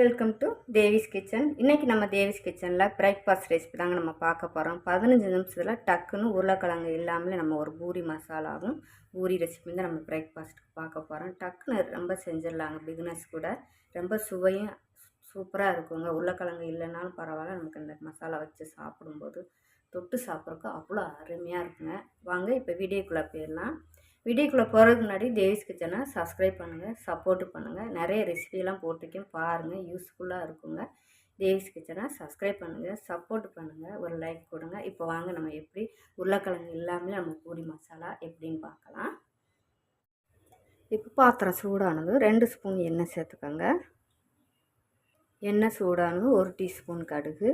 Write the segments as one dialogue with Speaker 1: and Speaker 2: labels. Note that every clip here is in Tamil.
Speaker 1: வெல்கம் டு தேவிஸ் கிச்சன் இன்றைக்கி நம்ம தேவிஸ் கிச்சனில் பிரேக்ஃபாஸ்ட் ரெசிபி தாங்க நம்ம பார்க்க போகிறோம் பதினஞ்சு நிமிஷத்தில் டக்குன்னு உருளைக்கிழங்கு இல்லாமலே நம்ம ஒரு பூரி மசாலாவும் பூரி ரெசிபி தான் நம்ம பிரேக்ஃபாஸ்ட்டுக்கு பார்க்க போகிறோம் டக்குன்னு ரொம்ப செஞ்சிடலாங்க பிகினர்ஸ் கூட. ரொம்ப சுவையும் சூப்பராக இருக்குங்க. உருளைக்கிழங்கு இல்லைனாலும் பரவாயில்ல நமக்கு இந்த மசாலா வச்சு சாப்பிடும்போது தொட்டு சாப்பிட்றதுக்கு அவ்வளோ அருமையாக இருக்குங்க. வாங்க இப்போ வீடியோக்குள்ளே போயிடலாம். வீடியோக்குள்ளே போகிறதுக்கு முன்னாடி தேவிஸ் கிச்சனை சப்ஸ்கிரைப் பண்ணுங்கள் சப்போர்ட் பண்ணுங்கள் நிறைய ரெசிபிலாம் போட்டிருக்கேன் பாருங்கள் யூஸ்ஃபுல்லாக இருக்குங்க. தேவிஸ் கிச்சனை சப்ஸ்கிரைப் பண்ணுங்கள் சப்போர்ட் பண்ணுங்கள் ஒரு லைக் கொடுங்க. இப்போ வாங்க நம்ம எப்படி உருளைக்கிழங்கு இல்லாமலே நம்ம பூரி மசாலா எப்படின்னு பார்க்கலாம். இப்போ பாத்திரம் சூடானது ரெண்டு ஸ்பூன் எண்ணெய் சேர்த்துக்கோங்க. எண்ணெய் சூடானது ஒரு டீஸ்பூன் கடுகு.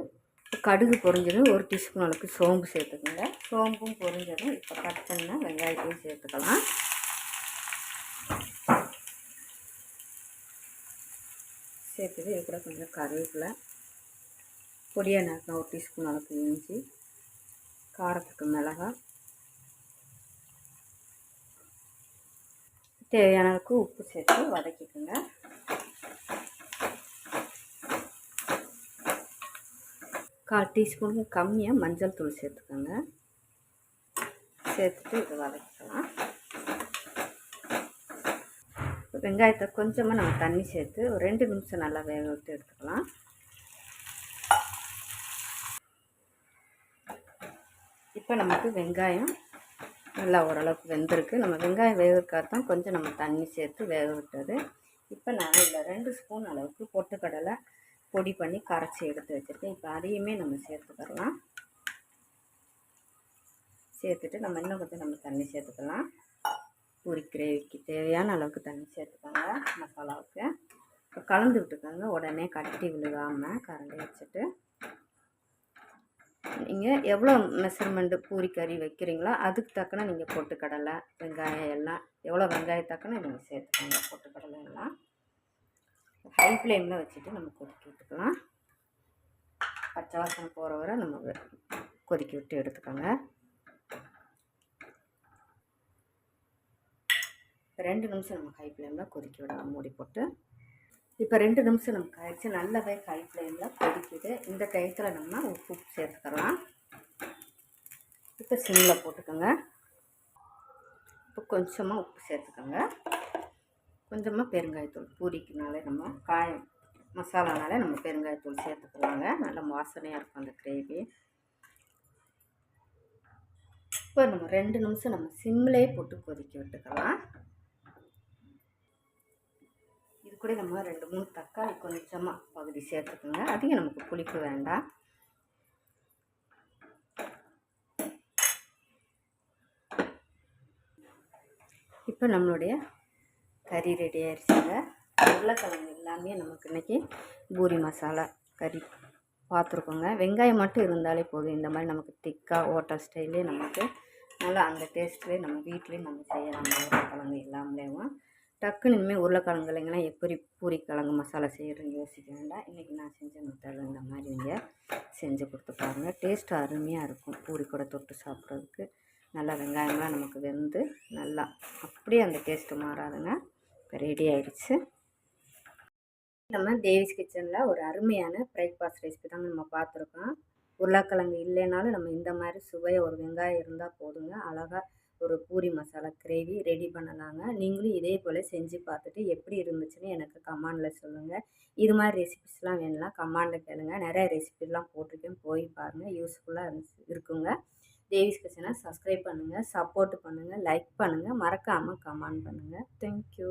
Speaker 1: கடுகு பொரிஞ்சதும் ஒரு டீஸ்பூன் அளவுக்கு சோம்பு சேர்த்துக்கோங்க. சோம்பும் பொரிஞ்சதும் இப்போ கட் பண்ண வெங்காயத்தையும் சேர்த்துக்கலாம். சேர்த்துட்டு இது கூட கொஞ்சம் கருவேப்பிலை பொடியாக நறுக்கின ஒரு டீஸ்பூன் அளவுக்கு இஞ்சி காரத்துக்கு மிளகாய் தேவையான அளவுக்கு உப்பு சேர்த்து வதக்கிக்கோங்க. கால் டீஸ்பூனுக்கு கம்மியாக மஞ்சள் தூள் சேர்த்துக்கோங்க. சேர்த்துட்டு இதை வதக்கலாம் வெங்காயத்தை கொஞ்சமாக நம்ம தண்ணி சேர்த்து ஒரு ரெண்டு நிமிஷம் நல்லா வேக விட்டு எடுத்துக்கலாம். இப்போ நமக்கு வெங்காயம் நல்லா ஓரளவுக்கு வெந்திருக்கு. நம்ம வெங்காயம் வேகிறதுக்காக கொஞ்சம் நம்ம தண்ணி சேர்த்து வேக விட்டது. இப்போ நான் இதில் ரெண்டு ஸ்பூன் அளவுக்கு பொட்டுக்கடலை பொடி பண்ணி கரைச்சி எடுத்து வச்சுருக்கேன். இப்போ அதையுமே நம்ம சேர்த்துக்கலாம் சேர்த்துட்டு நம்ம இன்னும் கொஞ்சம் நம்ம தண்ணி சேர்த்துக்கலாம். பூரி கிரேவிக்கு தேவையான அளவுக்கு தண்ணி சேர்த்துக்கோங்க மசாலாவுக்கு. இப்போ கலந்து விட்டுக்கோங்க. உடனே கட்டி விழுகாமல் கரண்டி வச்சுட்டு. நீங்கள் எவ்வளோ மெஷர்மெண்ட்டு பூரி கறி வைக்கிறீங்களோ அதுக்கு தக்கன நீங்கள் பொட்டுக்கடலை வெங்காயம் எல்லாம் எவ்வளோ வெங்காயம் தக்கன நீங்கள் சேர்த்துக்கோங்க. பொட்டுக்கடலை எல்லாம். ஹை ஃப்ளேமில் வச்சுட்டு நம்ம கொதிக்க விட்டுக்கலாம். பச்சை வாசனை போகிற வரை நம்ம கொதிக்க விட்டு எடுத்துக்கோங்க. ரெண்டு நிமிஷம் நம்ம ஹை ஃப்ளேமில் கொதிக்க விடலாம் மூடி போட்டு. இப்போ ரெண்டு நிமிஷம் நம்ம கழிச்சு நல்லாவே ஹை ஃப்ளேமில் கொதிக்குது. இந்த டயத்தில் நம்ம உப்பு சேர்த்துக்கலாம். இப்போ சிம்மில் போட்டுக்கோங்க. இப்போ கொஞ்சமாக உப்பு சேர்த்துக்கோங்க. கொஞ்சமாக பெருங்காயத்தூள் பூரிக்குனாலே நம்ம காயம் மசாலானாலே நம்ம பெருங்காயத்தூள் சேர்த்துக்கலாங்க. நல்ல வாசனையாக இருக்கும் அந்த கிரேவி. இப்போ நம்ம ரெண்டு நிமிஷம் நம்ம சிம்லேயே போட்டு கொதிக்க விட்டுக்கலாம். இது கூட நம்ம ரெண்டு மூணு தக்காளி கொஞ்சமாக பகுதி சேர்த்துக்கோங்க. அதிகம் நமக்கு புளிப்பு வேண்டாம். இப்போ நம்மளுடைய கறி ரெடி ஆயிடுச்சுங்க உருளைக்கிழங்கு எல்லாமே நமக்கு இன்றைக்கி பூரி மசாலா கறி பார்த்துருக்கோங்க. வெங்காயம் மட்டும் இருந்தாலே போதும். இந்த மாதிரி நமக்கு திக்காக ஹோட்டல் ஸ்டைலே நமக்கு நல்லா அந்த டேஸ்ட்லேயே நம்ம வீட்லேயும் நம்ம செய்யலாம் உருளைக்கிழங்கு எல்லாமேவும் டக்குன்னு இனிமேல் உருளைக்கிழங்கு இல்லைங்களாம் எப்படி பூரி கிழங்கு மசாலா செய்கிறேன்னு யோசிக்க வேண்டாம். இன்றைக்கி நான் செஞ்ச மெத்தடில் இந்த மாதிரி நீங்கள் செஞ்சு கொடுத்து பாருங்கள் டேஸ்ட் அருமையாக இருக்கும். பூரி கூட தொட்டு சாப்பிட்றதுக்கு. நல்லா வெங்காயம்லாம் நமக்கு வெந்து நல்லா அப்படியே அந்த டேஸ்ட்டு மாறாதுங்க. ரெடி ஆயிடுச்சு. நம்ம தேவிஸ் கிச்சனில் ஒரு அருமையான பிரேக்ஃபாஸ்ட் ரெசிபி தாங்க நம்ம பார்த்துருக்கோம். உருளைக்கிழங்கு இல்லைனாலும் நம்ம இந்த மாதிரி சுவையை ஒரு வெங்காயம் இருந்தால் போதுங்க. அழகாக ஒரு பூரி மசாலா கிரேவி ரெடி பண்ணலாங்க. நீங்களும் இதே போல் செஞ்சு பார்த்துட்டு எப்படி இருந்துச்சுன்னு எனக்கு கமாண்டில் சொல்லுங்கள் இது மாதிரி ரெசிபிஸ்லாம் வேணும்னா கமாண்டில் கேளுங்க. நிறைய ரெசிபிலாம் போட்டிருக்கேன். போய் பாருங்கள் யூஸ்ஃபுல்லாக இருந்துச்சு இருக்குங்க. தேவிஸ் கிச்சனை சப்ஸ்கிரைப் பண்ணுங்கள் சப்போர்ட் பண்ணுங்கள் லைக் பண்ணுங்கள் மறக்காமல் கமெண்ட் பண்ணுங்கள் தேங்க்யூ